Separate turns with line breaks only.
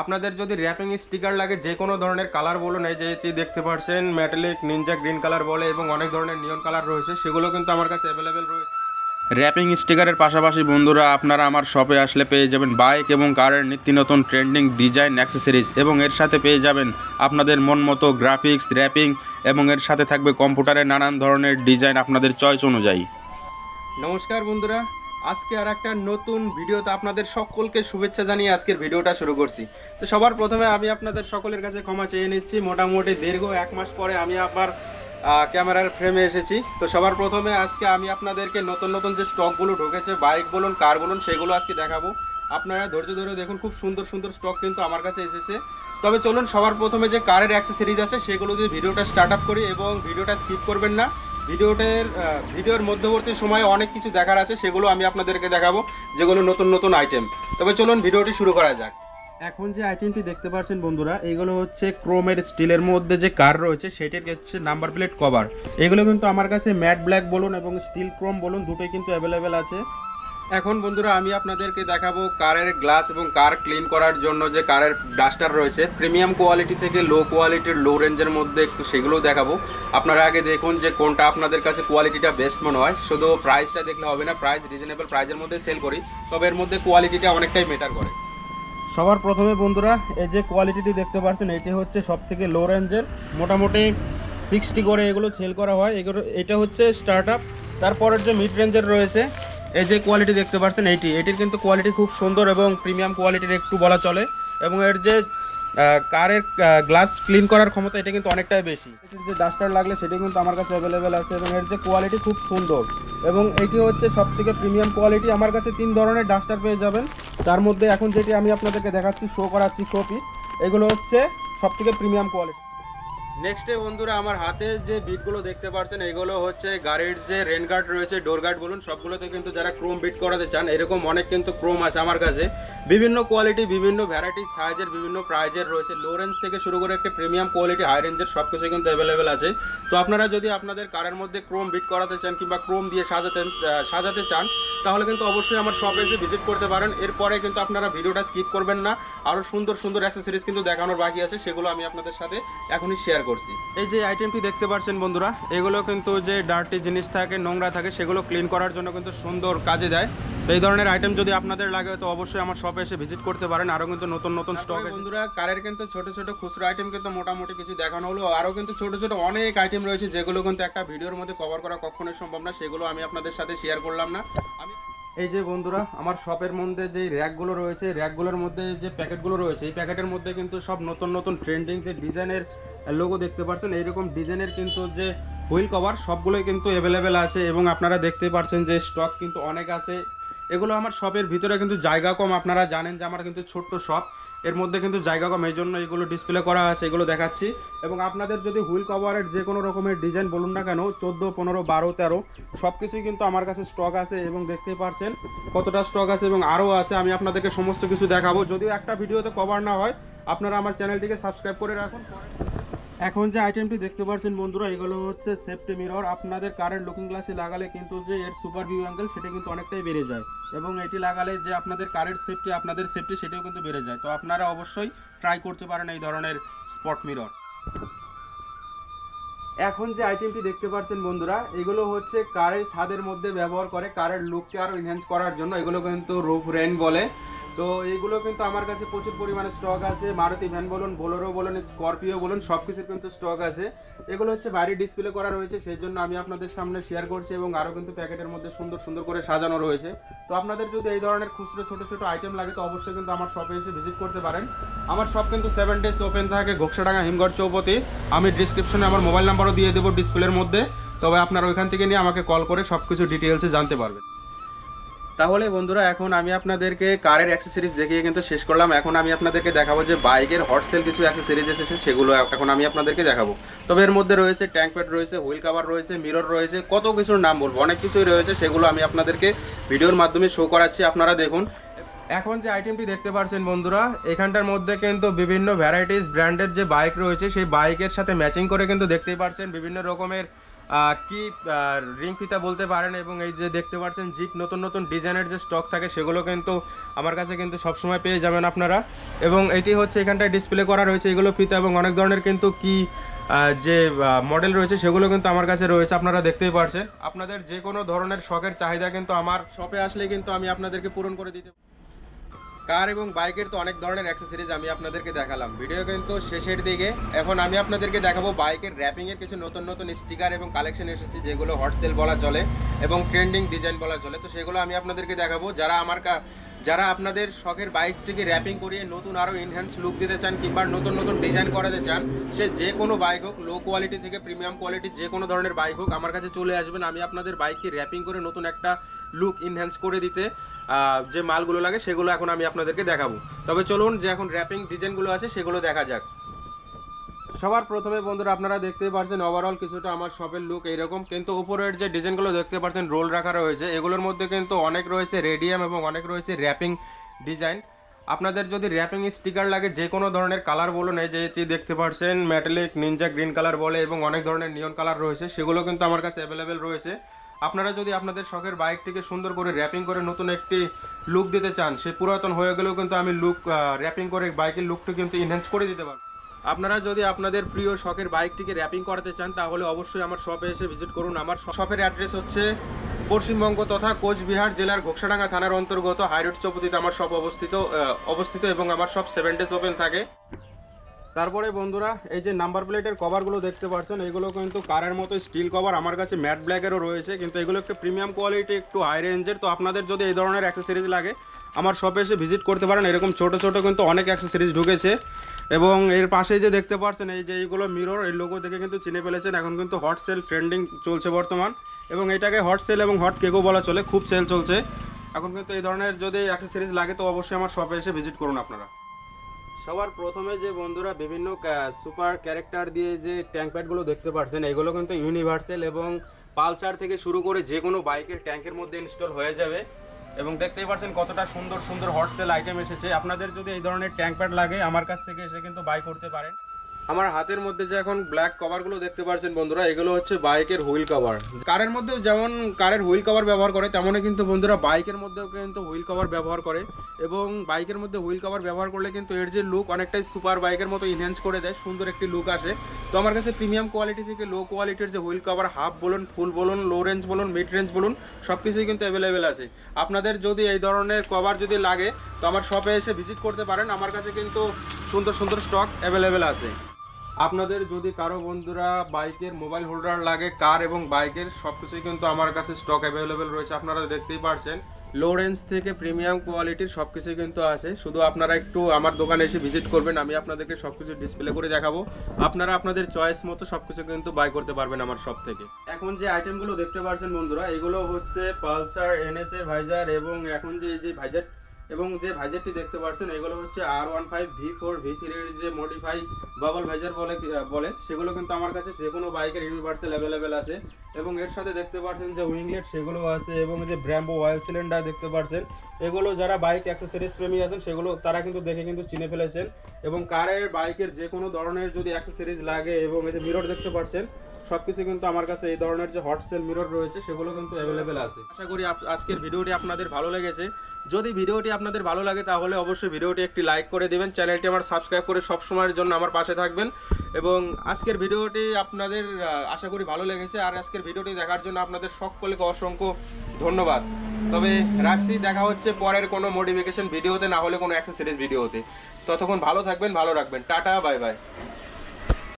আপনাদের যদি wrapping sticker লাগে যে কোনো ধরনের কালার বলুন এই যে এটি দেখতে পাচ্ছেন মেটালিক নিনজা গ্রিন কালার বলে এবং অনেক ধরনের নিয়ন কালার রয়েছে সেগুলো কিন্তু আমার কাছে অ্যাভেলেবেল রয়েছে র্যাপিং স্টিকারের পাশাপাশি বন্ধুরা আপনারা আমার শপে আসলে পেয়ে যাবেন বাইক এবং কারের নিত্য নতুন ট্রেন্ডিং ডিজাইন অ্যাক্সেসরিজ এবং এর সাথে পেয়ে যাবেন আপনাদের মন মতো গ্রাফিক্স র্যাপিং এবং এর সাথে থাকবে কম্পিউটারের নানান ধরনের ডিজাইন আপনাদের চয়েস অনুযায়ী। নমস্কার বন্ধুরা আজকে আর একটা নতুন ভিডিওতে আপনাদের সকলকে শুভেচ্ছা জানিয়ে আজকের ভিডিওটা শুরু করছি। তো সবার প্রথমে আমি আপনাদের সকলের কাছে ক্ষমা চেয়ে নিচ্ছি। মোটামুটি দীর্ঘ এক মাস পরে আমি আবার ক্যামেরার ফ্রেমে এসেছি। তো সবার প্রথমে আজকে আমি আপনাদেরকে নতুন নতুন যে স্টকগুলো ঢুকেছে, বাইক বলুন, কার বলুন, সেগুলো আজকে দেখাবো। আপনারা ধৈর্য ধরে দেখুন, খুব সুন্দর সুন্দর স্টক কিন্তু আমার কাছে এসেছে। তবে চলুন সবার প্রথমে যে কারের অ্যাক্সেসরিজ আছে, সেগুলো দিয়ে ভিডিওটা স্টার্ট আপ করি এবং ভিডিওটা স্কিপ করবেন না। ভিডিওটার ভিডিওর মধ্যবর্তী সময়ে অনেক কিছু দেখার আছে, সেগুলো আমি আপনাদেরকে দেখাবো, যেগুলো নতুন নতুন আইটেম তবে চলুন ভিডিওটি শুরু করা যাক। এখন যে আইটেমটি দেখতে পাচ্ছেন বন্ধুরা, এগুলো হচ্ছে ক্রোমের স্টিলের মধ্যে যে কার রয়েছে, সেটির হচ্ছে নাম্বার প্লেট কভার এগুলো কিন্তু আমার কাছে ম্যাট ব্ল্যাক বলুন এবং স্টিল ক্রোম বলুন, দুটোই কিন্তু অ্যাভেলেবেল আছে। এখন বন্ধুরা আমি আপনাদেরকে দেখাবো কারের গ্লাস এবং কার ক্লিন করার জন্য যে কারের ডাস্টার রয়েছে। প্রিমিয়াম কোয়ালিটি থেকে লো কোয়ালিটির, লো রেঞ্জের মধ্যে একটু সেগুলো দেখাবো। আপনারা আগে দেখুন যে কোনটা আপনাদের কাছে কোয়ালিটিটা বেস্ট মনে হয়। শুধু প্রাইসটা দেখলে হবে না, প্রাইস রিজনেবল প্রাইসের মধ্যে সেল করি। তবে এর মধ্যে কোয়ালিটিটা অনেকটাই মেটার করে। সবার প্রথমে বন্ধুরা, এই যে কোয়ালিটিটি দেখতে পাচ্ছেন, এটি হচ্ছে সব থেকে লো রেঞ্জের। মোটামুটি সিক্সটি করে এগুলো সেল করা হয়। এগুলো এটা হচ্ছে স্টার্ট আপ তারপরের যে মিড রেঞ্জের রয়েছে এই যে কোয়ালিটি দেখতে পাচ্ছেন, এইটি। এটির কিন্তু কোয়ালিটি খুব সুন্দর এবং প্রিমিয়াম কোয়ালিটির একটু বলা চলে। এবং এর যে কারের গ্লাস ক্লিন করার ক্ষমতা এটা কিন্তু অনেকটাই বেশি। এটির যে ডাস্টার লাগলে সেটি কিন্তু আমার কাছে অ্যাভেলেবেল আছে এবং এর যে কোয়ালিটি খুব সুন্দর। এবং এটি হচ্ছে সব থেকে প্রিমিয়াম কোয়ালিটি আমার কাছে তিন ধরনের ডাস্টার পেয়ে যাবেন। তার মধ্যে এখন যেটি আমি আপনাদেরকে দেখাচ্ছি শো করাচ্ছি শো পিস এগুলো হচ্ছে সব থেকে প্রিমিয়াম কোয়ালিটি নেক্সটে বন্ধুরা আমার হাতে যে বিটগুলো দেখতে পাচ্ছেন, এগুলো হচ্ছে গাড়ির যে রেন গার্ড রয়েছে ডোর গার্ড বলুন, সবগুলোতে কিন্তু যারা ক্রোম বিট করাতে চান, এরকম অনেক কিন্তু ক্রোম আছে আমার কাছে। বিভিন্ন কোয়ালিটি বিভিন্ন ভ্যারাইটি সাইজের বিভিন্ন প্রাইজের রয়েছে। লো রেঞ্জ থেকে শুরু করে একটা প্রিমিয়াম কোয়ালিটি হাই রেঞ্জের সব কিছু কিন্তু অ্যাভেলেবেল আছে। তো আপনারা যদি আপনাদের কারের মধ্যে ক্রোম বিট করাতে চান কিংবা ক্রোম দিয়ে সাজাতে সাজাতে চান তাহলে কিন্তু অবশ্যই আমার শপে এসে ভিজিট করতে পারেন। এরপরে কিন্তু আপনারা ভিডিওটা স্কিপ করবেন না। আরও সুন্দর সুন্দর অ্যাক্সেসরিজ কিন্তু দেখানোর বাকি আছে, সেগুলো আমি আপনাদের সাথে এখনই শেয়ার করছি। এই যে আইটেমটি দেখতে পাচ্ছেন বন্ধুরা, এগুলো কিন্তু যে ডার্টি জিনিস থাকে, নোংরা থাকে, সেগুলো ক্লিন করার জন্য কিন্তু সুন্দর কাজে দেয়। তো এই ধরনের আইটেম যদি আপনাদের লাগে তো অবশ্যই আমার শপে এসে ভিজিট করতে পারেন। আরও কিন্তু নতুন নতুন স্টক বন্ধুরা কারের কিন্তু ছোট ছোট খুচরো আইটেম কিন্তু মোটামুটি কিছু দেখানো হলো। আরও কিন্তু ছোট ছোট অনেক আইটেম রয়েছে যেগুলো কিন্তু একটা ভিডিওর মধ্যে কভার করা কখনোই সম্ভব না। সেগুলো আমি আপনাদের সাথে শেয়ার করলাম না। আমি এই যে বন্ধুরা আমার শপের মধ্যে যে র্যাকগুলো রয়েছে র্যাকগুলোর মধ্যে যে প্যাকেটগুলো রয়েছে এই প্যাকেটের মধ্যে কিন্তু সব নতুন নতুন ট্রেন্ডিং যে ডিজাইনের লোগো দেখতে পাচ্ছেন এইরকম ডিজাইনের কিন্তু যে হুইল কভার সবগুলোই কিন্তু অ্যাভেলেবেল আছে। এবং আপনারা দেখতে পাচ্ছেন যে স্টক কিন্তু অনেক আছে। এগুলো আমার শপের ভিতরে কিন্তু জায়গা কম। আপনারা জানেন যে আমার কিন্তু ছোট্ট শপ। এর মধ্যে কিন্তু জায়গা কম এই জন্য এগুলো ডিসপ্লে করা আছে, এগুলো দেখাচ্ছি। এবং আপনাদের যদি হুইল কভারের যে কোনো রকমের ডিজাইন বলুন না কেন, চোদ্দ, পনেরো, বারো, তেরো সব কিছুই কিন্তু আমার কাছে স্টক আছে এবং দেখতেই পারছেন কতটা স্টক আছে এবং আরও আছে। আমি আপনাদেরকে সমস্ত কিছু দেখাবো। যদিও একটা ভিডিওতে কভার না হয়, আপনারা আমার চ্যানেলটিকে সাবস্ক্রাইব করে রাখুন। এখন যে আইটেমটি দেখতে পাচ্ছেন বন্ধুরা, এগুলো হচ্ছে সেফটি মিরর আপনাদের কারের লুকিং গ্লাসে লাগালে কিন্তু যে এর সুপার ভিউ অ্যাঙ্গেল সেটা কিন্তু অনেকটাই বেড়ে যায়। এবং এটি লাগালে যে আপনাদের কারের সেফটি আপনাদের সেফটি সেটাও কিন্তু বেড়ে যায়। তো আপনারা অবশ্যই ট্রাই করতে পারেন এই ধরনের স্পট মিরর এখন যে আইটেমটি দেখতে পাচ্ছেন বন্ধুরা, এগুলো হচ্ছে কারের ছাদের মধ্যে ব্যবহার করে কারের লুককে আরও এনহ্যান্স করার জন্য। এগুলো কিন্তু রুফ রেন বলে। তো এইগুলো কিন্তু আমার কাছে প্রচুর পরিমাণে স্টক আছে। মারুতি ভ্যান বলুন, বোলেরো বলুন, স্করপিও বলুন সব কিছুর কিন্তু স্টক আছে। এগুলো হচ্ছে বাইরে ডিসপ্লে করা রয়েছে, সেই জন্য আমি আপনাদের সামনে শেয়ার করছি এবং আরও কিন্তু প্যাকেটের মধ্যে সুন্দর সুন্দর করে সাজানো রয়েছে। তো আপনাদের যদি এই ধরনের খুচরো ছোটো ছোটো আইটেম লাগে, তো অবশ্যই কিন্তু আমার শপে এসে ভিজিট করতে পারেন। আমার শপ কিন্তু সেভেন ডেজ ওপেন থাকে, ঘোকসাডাঙ্গা, হিমগড় চৌপতি। আমি ডিসক্রিপশনে আমার মোবাইল নাম্বারও দিয়ে দেবো ডিসপ্লের মধ্যে। তবে আপনারা ওইখান থেকে নিয়ে আমাকে কল করে সব কিছু ডিটেলসে জানতে পারবেন। তাহলে বন্ধুরা, এখন আমি আপনাদেরকে কারের অ্যাক্সেসরিজ দেখিয়ে কিন্তু শেষ করলাম। এখন আমি আপনাদেরকে দেখাবো যে বাইকের হট সেল কিছু অ্যাক্সেসরিজ এসেছে, সেগুলো এখন আমি আপনাদেরকে দেখাবো। তবে এর মধ্যে রয়েছে ট্যাঙ্ক প্যাড রয়েছে, হুইল কাভার রয়েছে মিরর রয়েছে, কত কিছুর নাম বলব, অনেক কিছুই রয়েছে, সেগুলো আমি আপনাদেরকে ভিডিওর মাধ্যমে শো করাচ্ছি, আপনারা দেখুন। এখন যে আইটেমটি দেখতে পাচ্ছেন বন্ধুরা, এখানটার মধ্যে কিন্তু বিভিন্ন ভ্যারাইটিস ব্র্যান্ডের যে বাইক রয়েছে, সেই বাইকের সাথে ম্যাচিং করে কিন্তু দেখতেই পাচ্ছেন, বিভিন্ন রকমের কি রিং ফিতা বলতে পারেন এবং এই যে দেখতে পাচ্ছেন, জিপ, নতুন নতুন ডিজাইনের যে স্টক থাকে, সেগুলো কিন্তু আমার কাছে কিন্তু সবসময় পেয়ে যাবেন আপনারা। এবং এটি হচ্ছে এখানটায় ডিসপ্লে করা রয়েছে, এগুলো ফিতা এবং অনেক ধরনের কিন্তু কি যে মডেল রয়েছে, সেগুলো কিন্তু আমার কাছে রয়েছে, আপনারা দেখতেই পারছেন। আপনাদের যে কোনো ধরনের শখের চাহিদা কিন্তু আমার শপে আসলে কিন্তু আমি আপনাদেরকে পূরণ করে দিতে কার এবং বাইকের তো অনেক ধরনের অ্যাক্সেসরিজ আমি আপনাদেরকে দেখালাম। ভিডিও কিন্তু শেষের দিকে। এখন আমি আপনাদেরকে দেখাবো বাইকের র্যাপিংয়ের কিছু নতুন নতুন স্টিকার এবং কালেকশন এসেছে, যেগুলো হটসেল বলা চলে এবং ট্রেন্ডিং ডিজাইন বলা চলে। তো সেগুলো আমি আপনাদেরকে দেখাবো। যারা আমার যারা আপনাদের শখের বাইকটিকে র্যাপিং করিয়ে নতুন আরও এনহ্যান্স লুক দিতে চান কিংবা নতুন নতুন ডিজাইন করাতে চান, সে যে কোনো বাইক হোক লো কোয়ালিটি থেকে প্রিমিয়াম কোয়ালিটির যে কোনো ধরনের বাইক হোক, আমার কাছে চলে আসবেন। আমি আপনাদের বাইককে র্যাপিং করে নতুন একটা লুক এনহ্যান্স করে দিতে যে মালগুলো লাগে, সেগুলো এখন আমি আপনাদেরকে দেখাবো। তবে চলুন যে এখন র্যাপিং ডিজাইনগুলো আছে, সেগুলো দেখা যাক। সবার প্রথমে বন্ধুরা আপনারা দেখতেই পাচ্ছেন ওভারঅল কিছুটা আমার শপের লুক এইরকম। কিন্তু উপরের যে ডিজাইনগুলো দেখতে পাচ্ছেন রোল রাখা রয়েছে। এগুলোর মধ্যে কিন্তু অনেক রয়েছে রেডিয়াম এবং অনেক রয়েছে র্যাপিং ডিজাইন আপনাদের যদি র্যাপিং স্টিকার লাগে, যে কোনো ধরনের কালার বলুন, এই যে এটি দেখতে পাচ্ছেন ম্যাটালিক নিনজা গ্রিন কালার বলে এবং অনেক ধরনের নিয়ন কালার রয়েছে, সেগুলো কিন্তু আমার কাছে অ্যাভেলেবেল রয়েছে। আপনারা যদি আপনাদের শখের বাইকটিকে সুন্দর করে র্যাপিং করে নতুন একটি লুক দিতে চান, সে পুরাতন হয়ে গেলেও কিন্তু আমি লুক র্যাপিং করে বাইকের লুকটি কিন্তু ইনহ্যান্স করে দিতে পারব। আপনারা যদি আপনাদের প্রিয় শখের বাইকটিকে র্যাপিং করাতে চান, তাহলে অবশ্যই আমার শপে এসে ভিজিট করুন। আমার শপের অ্যাড্রেস হচ্ছে পশ্চিমবঙ্গ তথা কোচবিহার জেলার ঘোকসাডাঙ্গা থানার অন্তর্গত হাইরোড চৌপতিতে আমার শপ অবস্থিত অবস্থিত এবং আমার সব সেভেন ডেজ ওপেন থাকে। তারপরে বন্ধুরা, এই যে নাম্বার প্লেটের কভারগুলো দেখতে পাচ্ছেন, এগুলো কিন্তু কারের মতো স্টিল কভার আমার কাছে ম্যাট ব্ল্যাকেরও রয়েছে, কিন্তু এগুলো একটু প্রিমিয়াম কোয়ালিটি একটু হাই রেঞ্জের তো আপনাদের যদি এই ধরনের অ্যাক্সেসরিজ লাগে, আমার শপে এসে ভিজিট করতে পারেন। এরকম ছোট ছোট কিন্তু অনেক অ্যাক্সেসরিজ ঢুকেছে। এবং এর পাশে যে দেখতে পাচ্ছেন, এই যে এইগুলো মিরর এই লোগো দেখে কিন্তু চিনে ফেলেছেন। এখন কিন্তু হট সেল ট্রেন্ডিং চলছে বর্তমান। এবং এটাকে হট সেল এবং হট কেকও বলা চলে, খুব সেল চলছে। এখন কিন্তু এই ধরনের যদি অ্যাক্সেসরিজ লাগে, তো অবশ্যই আমার শপে এসে ভিজিট করুন আপনারা। সবার প্রথমে যে বন্ধুরা বিভিন্ন সুপার ক্যারেক্টার দিয়ে যে ট্যাঙ্ক প্যাডগুলো দেখতে পাচ্ছেন এগুলো কিন্তু ইউনিভার্সাল এবং পালসার থেকে শুরু করে যে কোনো বাইকের ট্যাঙ্কের মধ্যে ইনস্টল হয়ে যাবে। এবং দেখতেই পাচ্ছেন কতটা সুন্দর সুন্দর হট সেল আইটেম এসেছে। আপনাদের যদি এই ধরনের ট্যাঙ্ক প্যাড লাগে, আমার কাছ থেকে এসে কিন্তু বাই করতে পারেন। আমার হাতের মধ্যে যে এখন ব্ল্যাক কভারগুলো দেখতে পাচ্ছেন বন্ধুরা, এগুলো হচ্ছে বাইকের হুইল কভার কারের মধ্যেও যেমন কারের হুইল কভার ব্যবহার করে, তেমনই কিন্তু বন্ধুরা বাইকের মধ্যেও কিন্তু হুইল কভার ব্যবহার করে এবং বাইকের মধ্যে হুইল কভার ব্যবহার করলে কিন্তু এর যে লুক অনেকটাই সুপার বাইকের মতো ইনহ্যান্স করে দেয়, সুন্দর একটি লুক আসে। তো আমার কাছে প্রিমিয়াম কোয়ালিটি থেকে লো কোয়ালিটির যে হুইল কভার হাফ বলুন ফুল বলুন লো রেঞ্জ বলুন মিড রেঞ্জ বলুন সব কিছুই কিন্তু অ্যাভেলেবেল আছে। আপনাদের যদি এই ধরনের কভার যদি লাগে, তো আমার শপে এসে ভিজিট করতে পারেন। আমার কাছে কিন্তু সুন্দর সুন্দর স্টক অ্যাভেলেবেল আছে। আপনাদের যদি কারও বন্ধুরা বাইকের মোবাইল হোল্ডার লাগে কার এবং বাইকের সব কিছুই কিন্তু আমার কাছে স্টক অ্যাভেলেবেল রয়েছে। আপনারা দেখতেই পারছেন লো রেঞ্জ থেকে প্রিমিয়াম কোয়ালিটির সব কিছুই কিন্তু আছে। শুধু আপনারা একটু আমার দোকানে এসে ভিজিট করবেন, আমি আপনাদেরকে সব কিছু ডিসপ্লে করে দেখাবো। আপনারা আপনাদের চয়েস মতো সব কিছু কিন্তু বাই করতে পারবেন আমার সব থেকে। এখন যে আইটেমগুলো দেখতে পাচ্ছেন বন্ধুরা, এগুলো হচ্ছে পালসার এনএসএ ভাইজার এবং এখন যে যে ভাইজার এবং যে ভাইজারটি দেখতে পাচ্ছেন, এগুলো হচ্ছে R one five V four V থ্রির যে মডিফাই বাবল ভাইজার বলে বলে, সেগুলো কিন্তু আমার কাছে যে কোনো বাইকের ইউনিভার্সাল অ্যাভেলেবেল আছে। এবং এর সাথে দেখতে পাচ্ছেন যে উইংলেট সেগুলো আছে এবং যে ব্র্যাম্বো অয়েল সিলিন্ডার দেখতে পাচ্ছেন, এগুলো যারা বাইক অ্যাক্সেসরিজ প্রেমী আছেন, সেগুলো তারা কিন্তু দেখে কিন্তু চিনে ফেলেছেন। এবং কারের বাইকের যে কোনো ধরনের যদি অ্যাক্সেসরিজ লাগে এবং এই যে মিরর দেখতে পাচ্ছেন সবকিছু কিন্তু আমার কাছে এই ধরনের যে হট সেল মিরর রয়েছে, সেগুলো কিন্তু অ্যাভেলেবেল আছে। আশা করি আজকের ভিডিওটি আপনাদের ভালো লেগেছে। যদি ভিডিওটি আপনাদের ভালো লাগে, তাহলে অবশ্যই ভিডিওটি একটি লাইক করে দেবেন। চ্যানেলটি আমার সাবস্ক্রাইব করে সব সময়ের জন্য আমার পাশে থাকবেন। এবং আজকের ভিডিওটি আপনাদের আশা করি ভালো লেগেছে। আর আজকের ভিডিওটি দেখার জন্য আপনাদের সকলকে অসংখ্য ধন্যবাদ। তবে রাখছি, দেখা হচ্ছে পরের কোনো মডিফিকেশন ভিডিওতে, না হলে কোনো অ্যাক্সেসরিজ ভিডিওতে। ততক্ষণ ভালো থাকবেন, ভালো রাখবেন। Tata bye bye